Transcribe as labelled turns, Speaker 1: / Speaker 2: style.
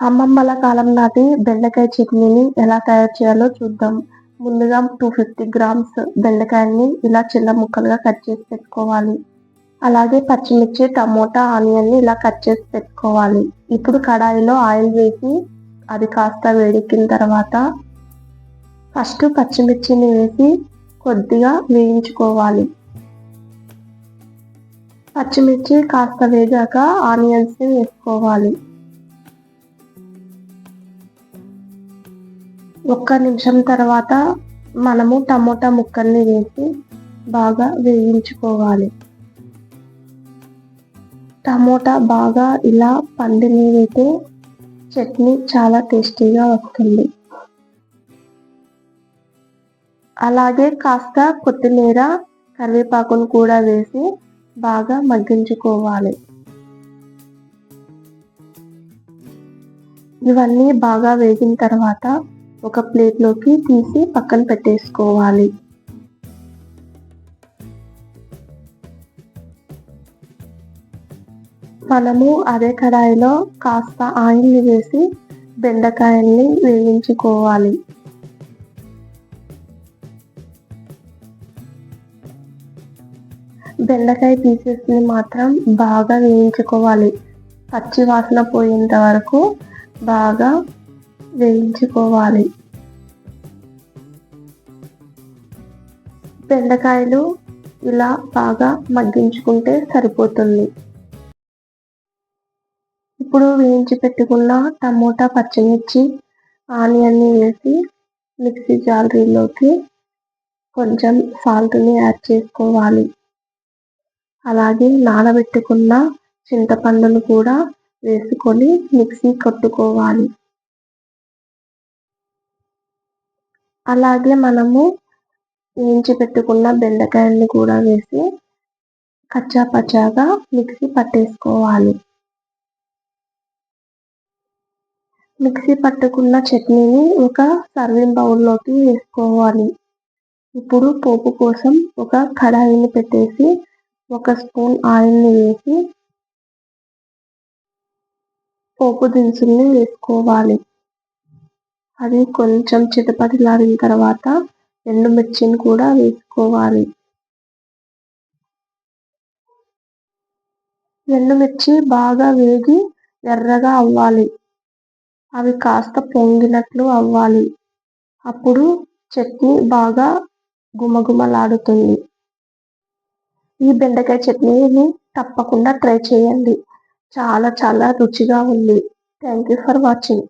Speaker 1: అమ్మమ్మల కాలం నాటి బెండకాయ చట్నీని ఎలా తయారు చేయాలో చూద్దాం. ముందుగా టూ ఫిఫ్టీ గ్రామ్స్ బెండకాయని ఇలా చిన్న ముక్కలుగా కట్ చేసి పెట్టుకోవాలి. అలాగే పచ్చిమిర్చి టమోటా ఆనియన్ని ఇలా కట్ చేసి పెట్టుకోవాలి. ఇప్పుడు కడాయిలో ఆయిల్ వేసి అది కాస్త వేడెక్కిన తర్వాత ఫస్ట్ పచ్చిమిర్చిని వేసి కొద్దిగా వేయించుకోవాలి. పచ్చిమిర్చి కాస్త వేగాక ఆనియన్స్ని వేసుకోవాలి. ఒక్క నిమిషం తర్వాత మనము టమోటా ముక్కల్ని వేసి బాగా వేయించుకోవాలి. టమోటా బాగా ఇలా పండినైతే చట్నీ చాలా టేస్టీగా వస్తుంది. అలాగే కాస్త కొత్తిమీర కరివేపాకును కూడా వేసి బాగా మగ్గించుకోవాలి. ఇవన్నీ బాగా వేగిన తర్వాత ఒక ప్లేట్లోకి తీసి పక్కన పెట్టేసుకోవాలి. మనము అదే కడాయిలో కాస్త ఆయిల్ని వేసి బెండకాయల్ని వేయించుకోవాలి. బెండకాయ పీసెస్ని మాత్రం బాగా వేయించుకోవాలి. పచ్చి వాసన పోయేంత వరకు బాగా వేయించుకోవాలి. బెండకాయలు ఇలా బాగా మగ్గించుకుంటే సరిపోతుంది. ఇప్పుడు వేయించి పెట్టుకున్న టమోటా పచ్చిమిర్చి ఆనియన్ని వేసి మిక్సీ జాలరీలోకి కొంచెం సాల్ట్ని యాడ్ చేసుకోవాలి. అలాగే నానబెట్టుకున్న చింతపండును కూడా వేసుకొని మిక్సీ కొట్టుకోవాలి. అలాగే మనము వేయించి పెట్టుకున్న బెండకాయల్ని కూడా వేసి కచ్చా పచ్చాగా మిక్సీ పట్టేసుకోవాలి. మిక్సీ పట్టుకున్న చట్నీని ఒక సర్వింగ్ బౌల్లోకి వేసుకోవాలి. ఇప్పుడు పోపు కోసం ఒక కడాయిని పెట్టేసి ఒక స్పూన్ ఆయిల్ని వేసి పోపు దినుసుల్ని వేసుకోవాలి. అది కొంచెం చిటపటలాడిన తర్వాత ఎండుమిర్చిని కూడా వేసుకోవాలి. ఎండుమిర్చి బాగా వేగి ఎర్రగా అవ్వాలి. అవి కాస్త పొంగినట్లు అవ్వాలి. అప్పుడు చట్నీ బాగా గుమగుమలాడుతుంది. ఈ బెండకాయ చట్నీని తప్పకుండా ట్రై చేయండి. చాలా చాలా రుచిగా ఉంది. Thank you for watching.